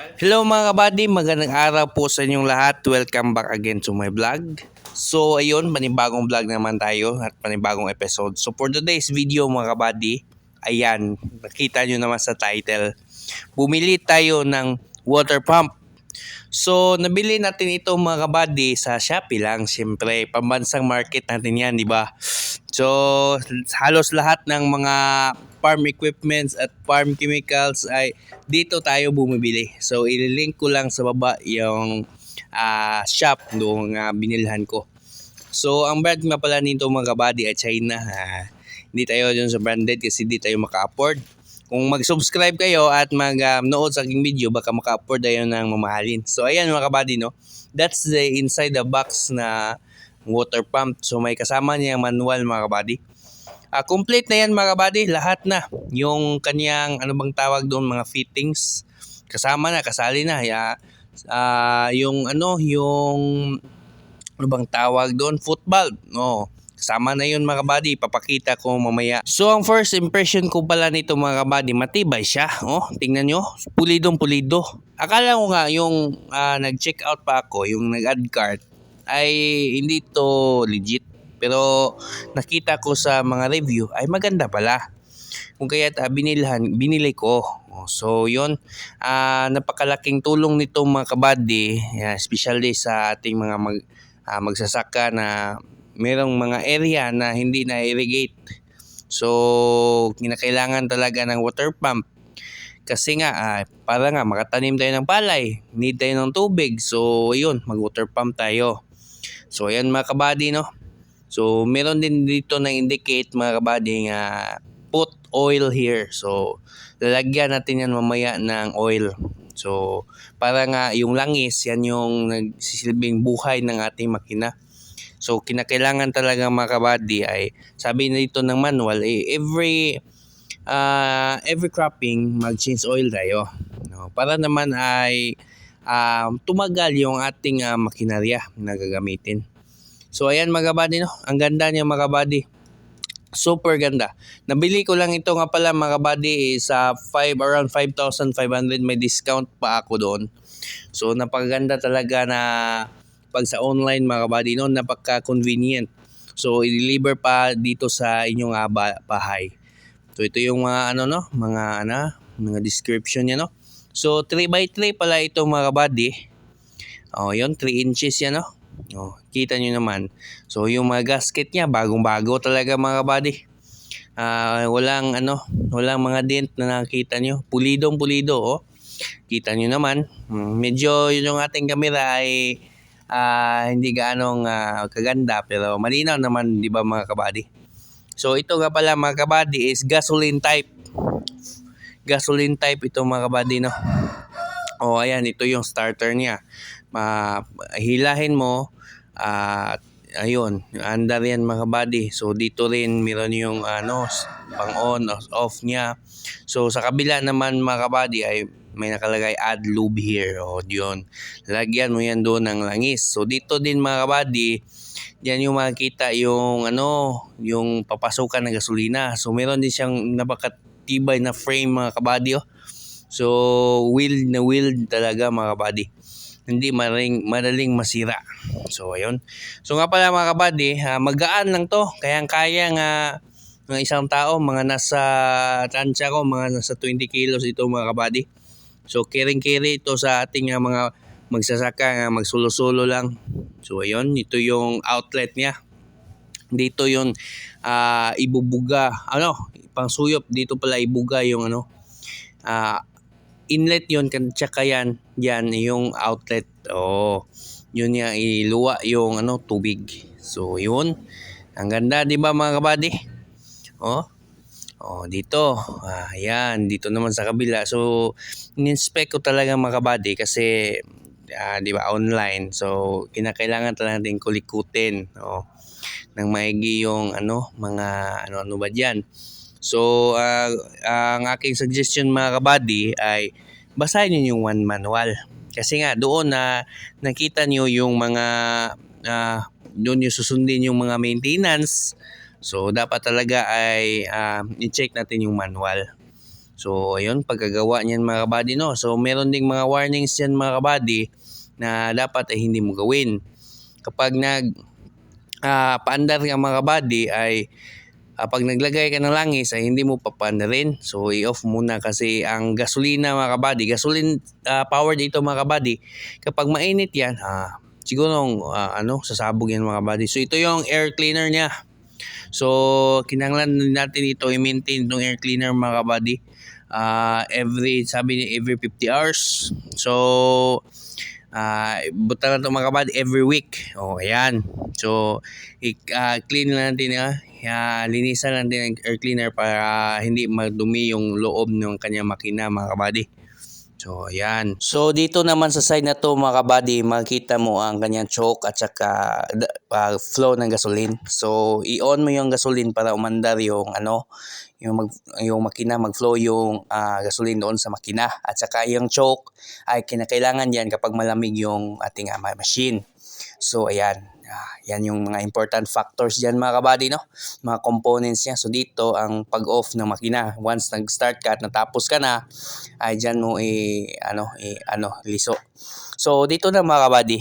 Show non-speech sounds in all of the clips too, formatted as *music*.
Hello mga kabady, magandang araw po sa inyong lahat. Welcome back again to my vlog. So ayun, panibagong vlog naman tayo at panibagong episode. So for today's video mga kabady, ayan, nakita nyo naman sa title. Bumili tayo ng water pump. So nabili natin ito mga kabady sa Shopee lang. Siyempre, pambansang market natin yan, di ba? So halos lahat ng mga farm equipments at farm chemicals ay dito tayo bumibili. So ililink ko lang sa baba yung ah, shop doon nga binilhan ko. So ang brand nga pala nito mga kabady ay China. Ah, hindi tayo dun sa branded kasi hindi tayo maka-afford. Kung mag-subscribe kayo at mag-nood sa aking video, baka maka-afford tayo ng mamahalin. So ayan mga kabady no. That's the inside the box na water pump. So may kasama niya manual mga kabady. Ah, complete na yan mga kabady, lahat na. Yung kanyang ano bang tawag doon mga fittings kasama na, kasali na. Ya, ah, yung ano, yung ano bang tawag doon, foot valve. No. Kasama na yun mga kabady, papakita ko mamaya. So ang first impression ko pala nito mga kabady, matibay siya. Oh, tingnan nyo, pulidong pulido. Akala ko nga yung ah, nag-check out pa ako, yung nag-add cart, ay hindi to legit. Pero nakita ko sa mga review ay maganda pala. Kung kaya binilhan, binili ko. Oh, So yon ah napakalaking tulong nito mga kabady, yeah, especially sa ating mga mag, ah, magsasaka na merong mga area na hindi na irrigate. So kinakailangan talaga ng water pump. Kasi nga, ah, para nga makatanim tayo ng palay, need tayo ng tubig. So yun, mag water pump tayo. So ayan mga kabady no. So, meron din dito na indicate mga kabady nga put oil here. So, lalagyan natin yan mamaya ng oil. So, para nga yung langis, yan yung nagsisilbing buhay ng ating makina. So, kinakailangan talaga mga kabady ay, sabi na dito ng manual, eh, every uh, every cropping, mag-change oil tayo. No? Para naman ay ah, tumagal yung ating ah, makinarya na gagamitin. So ayan mga kabady no, ang ganda niya mga kabady. Super ganda. Nabili ko lang ito nga pala mga kabady sa 5 around 5,500 may discount pa ako doon. So napakaganda talaga na pag sa online mga kabady no, napaka-convenient. So i-deliver pa dito sa inyong ba- bahay. So ito yung mga ano no, mga ano, mga description niya no. So 3 by 3 pala ito mga kabady. Oh, yun 3 inches yan no. Oh, kita nyo naman. So yung mga gasket niya bagong-bago talaga mga kabady. Ah, walang ano, walang mga dent na nakita nyo. Pulidong pulido oh. Kita nyo naman. Mm, Medyo yun yung ating camera ay ah, hindi gaanong ah, kaganda pero malinaw naman 'di ba mga kabady. So ito nga pala mga kabady is gasoline type. Gasoline type ito mga kabady no. Oh, ayan, ito yung starter niya. Ma hilahin mo at ayun, andar yan mga kabady. So dito rin meron yung ano, pang on off niya. So sa kabila naman mga kabady ay may nakalagay add lube here. O yun. Lagyan mo yan doon ng langis. So dito din mga kabady, yan yung makikita yung ano, yung papasukan ng gasolina. So meron din siyang napakatibay na frame mga kabady. Oh. So, wheel na wheel talaga mga kabady. Hindi madaling, madaling masira. So, ayun. So, nga pala mga kabady, ah, magaan lang to. Kayang-kaya nga ng isang tao, mga nasa tansya ko, mga nasa 20 kilos ito mga kabady. So, kiring-kiri ito sa ating ah, mga magsasaka nga magsulo-sulo lang. So, ayun. Ito yung outlet niya. Dito yung ah, ibubuga. Ano? Pangsuyop. Dito pala ibuga yung ano. ah inlet yon tsaka yan yan yung outlet. Oh yun yung iluwa yung ano tubig. So yun. Ang ganda di ba mga kabady? Oh. Oh dito. Ah yan dito naman sa kabila. So in-inspect ko talaga mga kabady kasi ah, di ba online. So kinakailangan talaga natin kulikutin oh ng maigi yung ano mga ano ano ba diyan So, ah, ang aking suggestion mga kabady ay basahin niyo yung one manual. Kasi nga doon na nakita niyo yung mga ah, doon yung susundin yung mga maintenance. So, dapat talaga ay ah, i-check natin yung manual. So, ayun, pagkagawa niyan mga kabady, no? So, meron ding mga warnings yan mga kabady na dapat ay hindi mo gawin. Kapag nag ah, paandar ka mga kabady ay ah, pag naglagay ka ng langis ay hindi mo papaandarin. So, i-off muna kasi ang gasolina mga kabady, gasoline ah, power dito mga kabady, kapag mainit yan, ah, siguro ah, ano, sasabog yan mga kabady. So, ito yung air cleaner niya. So, kinanglan natin ito i-maintain itong air cleaner mga kabady. Ah, every, sabi niya, every 50 hours. So, ah buta na ito mga kabady every week. O, ayan. So, i-clean lang natin ah. Ah, linisan natin ang air cleaner para hindi madumi yung loob ng kanyang makina mga kabady. So, ayan. So, dito naman sa side na to mga kabady, makikita mo ang kanyang choke at saka ah, flow ng gasoline. So, i-on mo yung gasoline para umandar yung ano, yung mag, yung makina mag-flow yung ah, gasoline doon sa makina. At saka yung choke ay kinakailangan yan kapag malamig yung ating ah, ma- machine. So, ayan. Ah, yan yung mga important factors dyan mga kabady, no? Mga components niya. So, dito ang pag-off ng makina. Once nag-start ka at natapos ka na, ay dyan mo i, ano, i, ano, liso. So, dito na mga kabady,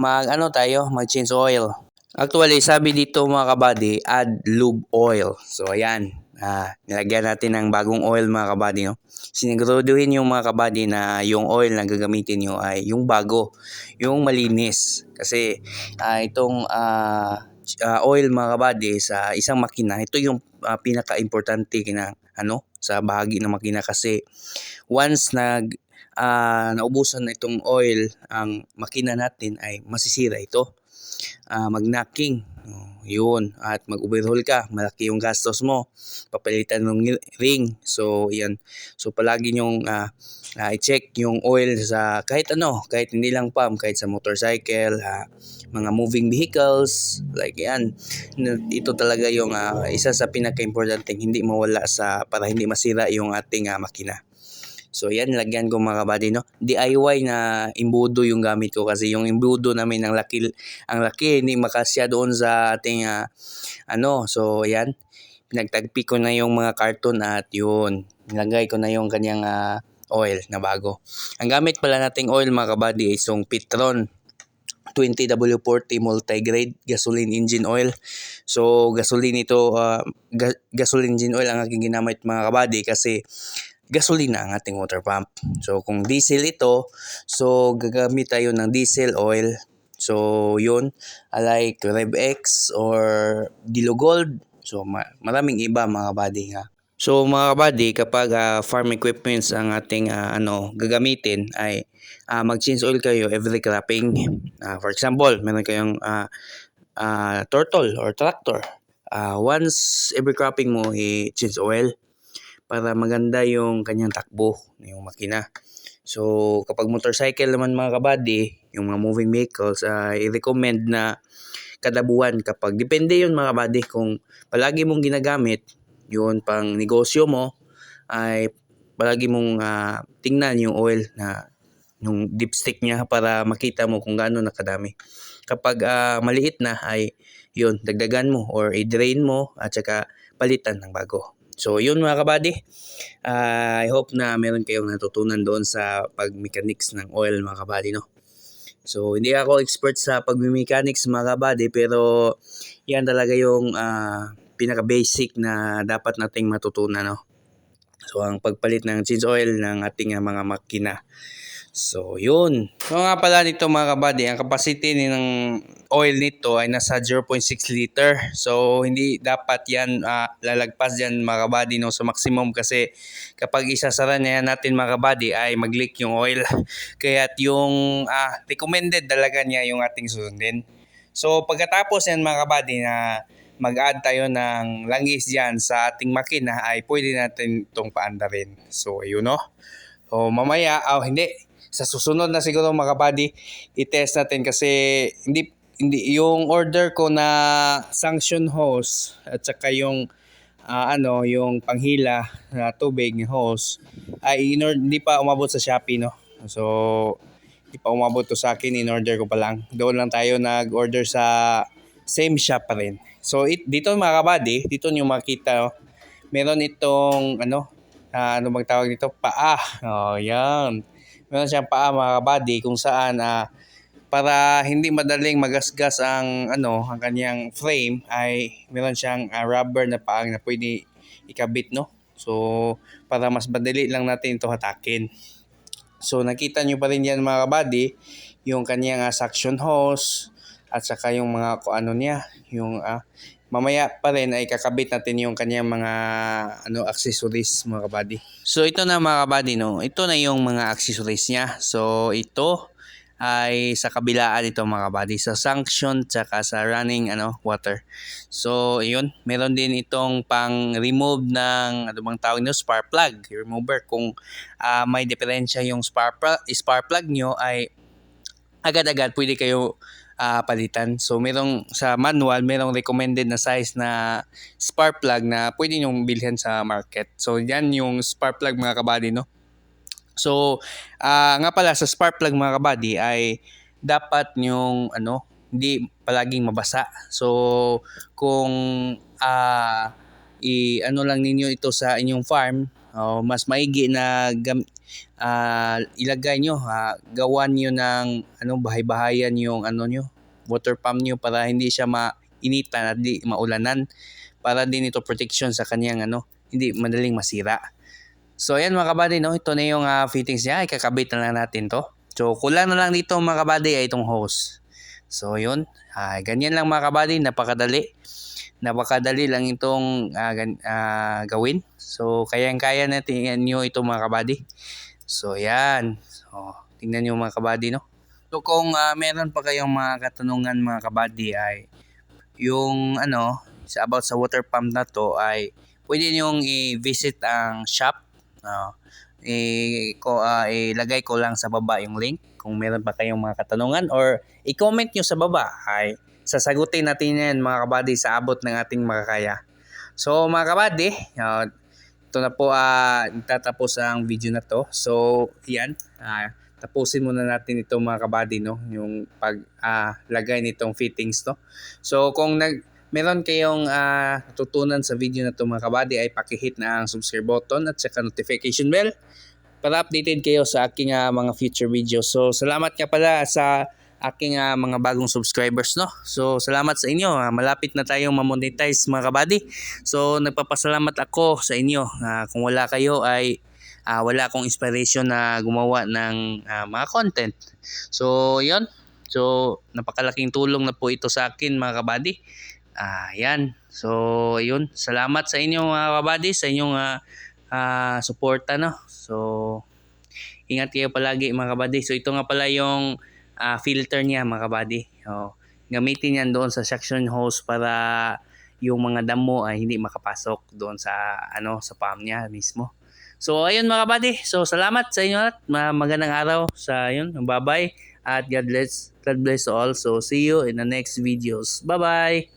mag, ano tayo, mag-change oil. Actually, sabi dito mga kabady, add lube oil. So, ayan. Ah, nilagyan natin ng bagong oil mga kabady, no? Siniguraduhin yung mga kabady na yung oil na gagamitin nyo ay yung bago, yung malinis. Kasi ah, itong ch- ah, oil mga kabady sa isang makina, ito yung ah, pinaka-importante kina, ano, sa bahagi ng makina kasi once nag ah, naubusan na itong oil ang makina natin ay masisira ito. Ah, mag-knocking. Oh, yun. At mag-overhaul ka. Malaki yung gastos mo. Papalitan ng ring. So, yan. So, palagi nyong ah, ah, i-check yung oil sa kahit ano. Kahit hindi lang pump. Kahit sa motorcycle. ah, mga moving vehicles. Like yan. Ito talaga yung ah, isa sa pinaka-importante hindi mawala sa para hindi masira yung ating ah, makina. So yan, lagyan ko mga kabady, no? DIY na imbudo yung gamit ko kasi yung imbudo namin ang laki, ang laki, hindi makasya doon sa ating, ah, ano, so yan. Pinagtagpi ko na yung mga karton at yun, nilagay ko na yung kanyang ah, oil na bago. Ang gamit pala nating oil mga kabady is yung Petron 20W40 multi-grade gasoline engine oil. So gasoline ito, ah, ga- gasoline engine oil ang aking ginamit mga kabady kasi gasolina ang ating water pump. So kung diesel ito, so gagamit tayo ng diesel oil. So yun, like RevX or Dilo Gold. So ma- maraming iba mga kabady nga. So mga kabady, kapag ah, farm equipments ang ating ah, ano gagamitin ay ah, mag-change oil kayo every cropping. Ah, for example, meron kayong ah, ah, turtle or tractor. Ah, once every cropping mo, i-change oil para maganda yung kanyang takbo, yung makina. So, kapag motorcycle naman mga kabady, yung mga moving vehicles, ay i-recommend na kada buwan kapag, depende yun mga kabady, kung palagi mong ginagamit, yun pang negosyo mo, ay palagi mong ah, tingnan yung oil na yung dipstick niya para makita mo kung gaano nakadami. Kapag ah, maliit na ay yun, dagdagan mo or i-drain mo at saka palitan ng bago. So yun mga kabady, Ah, I hope na meron kayong natutunan doon sa pag-mechanics ng oil mga kabady no. So hindi ako expert sa pag-mechanics mga kabady pero yan talaga yung ah, pinaka-basic na dapat nating matutunan no. So ang pagpalit ng change oil ng ating ah, mga makina. So, yun. So nga pala nito mga kabady, ang capacity ng oil nito ay nasa 0.6 liter. So, hindi dapat yan ah, lalagpas yan mga kabady no, sa maximum kasi kapag isasara niya natin mga kabady ay mag-leak yung oil. *laughs* Kaya yung ah, recommended talaga niya yung ating susundin. So, pagkatapos yan mga kabady na mag-add tayo ng langis dyan sa ating makina ay pwede natin itong paandarin. So, ayun no. So, mamaya, oh, hindi, sa susunod na siguro mga kabady, i-test natin kasi hindi hindi yung order ko na sanction hose at saka yung ah, ano yung panghila na tubig ng hose ay in hindi pa umabot sa Shopee no. So hindi pa umabot to sa akin in order ko pa lang. Doon lang tayo nag-order sa same shop pa rin. So it, dito mga kabady, dito niyo makita oh, meron itong ano ah, ano bang tawag nito? Paa. Oh, yan. Meron siyang paa mga kabady kung saan ah, para hindi madaling magasgas ang ano ang kanyang frame ay meron siyang ah, rubber na paang na pwede ikabit no. So para mas madali lang natin ito hatakin. So nakita nyo pa rin yan mga kabady yung kanyang ah, suction hose at saka yung mga ano niya yung ah, mamaya pa rin ay kakabit natin yung kanyang mga ano accessories mga kabady. So ito na mga kabady no. Ito na yung mga accessories niya. So ito ay sa kabilaan ito mga kabady sa sanction tsaka sa running ano water. So yun, meron din itong pang remove ng ano bang tawag nyo spark plug remover kung ah, may diferensya yung spark plug, spark plug nyo ay agad-agad pwede kayo ah, palitan. So merong sa manual, merong recommended na size na spark plug na pwede nyong bilhin sa market. So yan yung spark plug mga kabady no. So ah, nga pala sa spark plug mga kabady ay dapat yung ano hindi palaging mabasa. So kung ah i ano lang ninyo ito sa inyong farm, oh, mas maigi na gam, ah, ilagay nyo, ha, gawan nyo ng ano, bahay-bahayan yung ano nyo, water pump nyo para hindi siya mainitan at di maulanan. Para din ito protection sa kanyang ano, hindi madaling masira. So ayan mga kabady, no? ito na yung ah, fittings niya, ikakabit na lang natin to. So kulang na lang dito mga kabady ay itong hose. So yun, ah, ganyan lang mga kabady, napakadali. Napakadali lang itong ah, gan- ah, gawin. So kayang-kaya natin nyo ito mga kabady. So yan. So, tingnan nyo mga kabady no. So kung ah, meron pa kayong mga katanungan mga kabady ay yung ano sa about sa water pump na to ay pwede nyo i-visit ang shop. No. I, ko, ah, ilagay ko lang sa baba yung link kung meron pa kayong mga katanungan or i-comment nyo sa baba ay sasagutin natin yan mga kabady sa abot ng ating makakaya. So mga kabady, ah, ito na po ah tatapos ang video na to. So, yan. ah, tapusin muna natin ito mga kabady, no? Yung pag ah, lagay nitong fittings, no? So, kung nag meron kayong ah, natutunan sa video na to mga kabady ay pakihit na ang subscribe button at saka notification bell para updated kayo sa aking ah, mga future videos. So, salamat nga pala sa aking ah, mga bagong subscribers no. So salamat sa inyo. Ah, malapit na tayong ma-monetize mga kabady. So nagpapasalamat ako sa inyo. Ah, kung wala kayo ay ah, wala akong inspiration na gumawa ng ah, mga content. So 'yon. So napakalaking tulong na po ito sa akin mga kabady. Ah, yan. So, yun. Salamat sa inyo mga kabady, sa inyong ah, ah, suporta, no? So, ingat kayo palagi mga kabady. So, ito nga pala yung ah, filter niya mga kabady. Oh, gamitin yan doon sa suction hose para yung mga damo ay hindi makapasok doon sa ano sa palm niya mismo. So ayun mga kabady. So salamat sa inyo at Ma- magandang araw sa yun. Bye-bye at God bless God bless all. So see you in the next videos. Bye-bye.